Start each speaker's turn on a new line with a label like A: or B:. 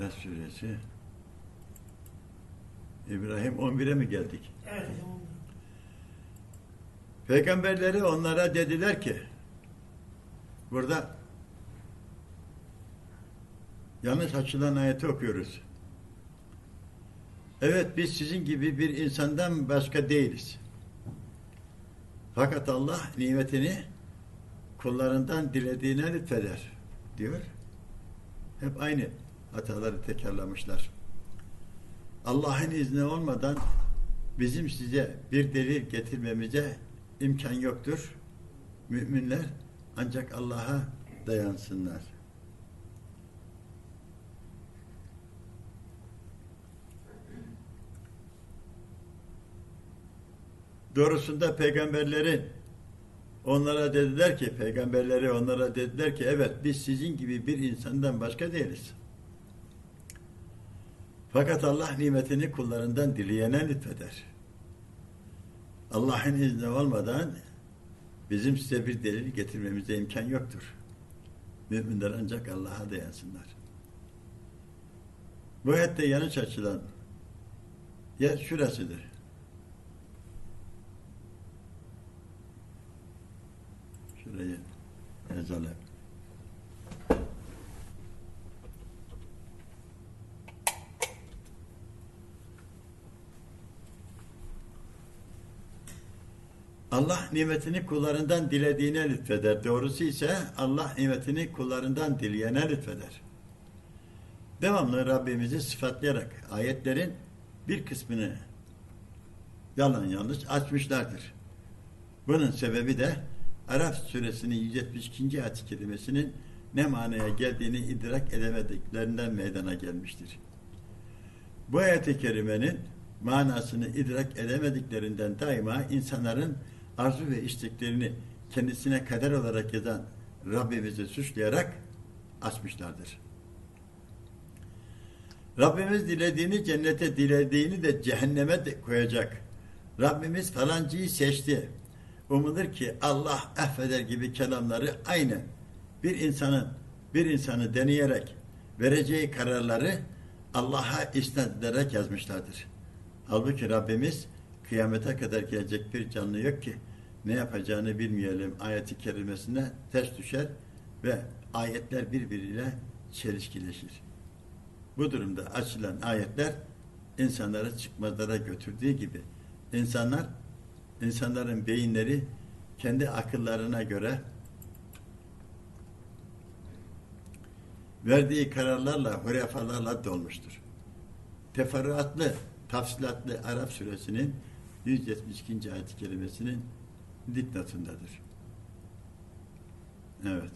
A: Ras suresi. İbrahim 11'e mi geldik?
B: Evet hocam.
A: Peygamberleri onlara dediler ki burada yanlış açılan ayeti okuyoruz. Evet biz sizin gibi bir insandan başka değiliz. Fakat Allah nimetini kullarından dilediğine lütfeder diyor. Hep aynı hataları tekrarlamışlar. Allah'ın izni olmadan bizim size bir delil getirmemize imkan yoktur. Müminler ancak Allah'a dayansınlar. Doğrusunda peygamberlerin onlara dediler ki, peygamberleri onlara dediler ki, evet biz sizin gibi bir insandan başka değiliz. Fakat Allah nimetini kullarından dileyene lütfeder. Allah'ın izni olmadan bizim size bir delil getirmemize imkan yoktur. Müminler ancak Allah'a dayansınlar. Bu ayette yanlış açılan yer şurasıdır. Şurayı yazalım. Allah nimetini kullarından dilediğine lütfeder. Doğrusu ise Allah nimetini kullarından dileyene lütfeder. Devamlı Rabbimizi sıfatlayarak ayetlerin bir kısmını yalan yanlış açmışlardır. Bunun sebebi de Araf suresinin 172. ayet kelimesinin ne manaya geldiğini idrak edemediklerinden meydana gelmiştir. Bu ayet-i kerimenin manasını idrak edemediklerinden daima insanların arzu ve isteklerini kendisine kader olarak yazan Rabbimizi suçlayarak açmışlardır. Rabbimiz dilediğini cennete, dilediğini de cehenneme de koyacak. Rabbimiz falancıyı seçti. Umulur ki Allah affeder gibi kelamları aynen bir insanın bir insanı deneyerek vereceği kararları Allah'a isnat ederek yazmışlardır. Halbuki Rabbimiz kıyamete kadar gelecek bir canlı yok ki ne yapacağını bilmeyelim ayeti kerimesine ters düşer ve ayetler birbiriyle çelişkileşir. Bu durumda açılan ayetler insanları çıkmazlara götürdüğü gibi insanlar insanların beyinleri kendi akıllarına göre verdiği kararlarla, hurefalarla dolmuştur. Teferruatlı, tafsilatlı Arap suresinin 172. ayet kelimesinin dipnotundadır. Evet.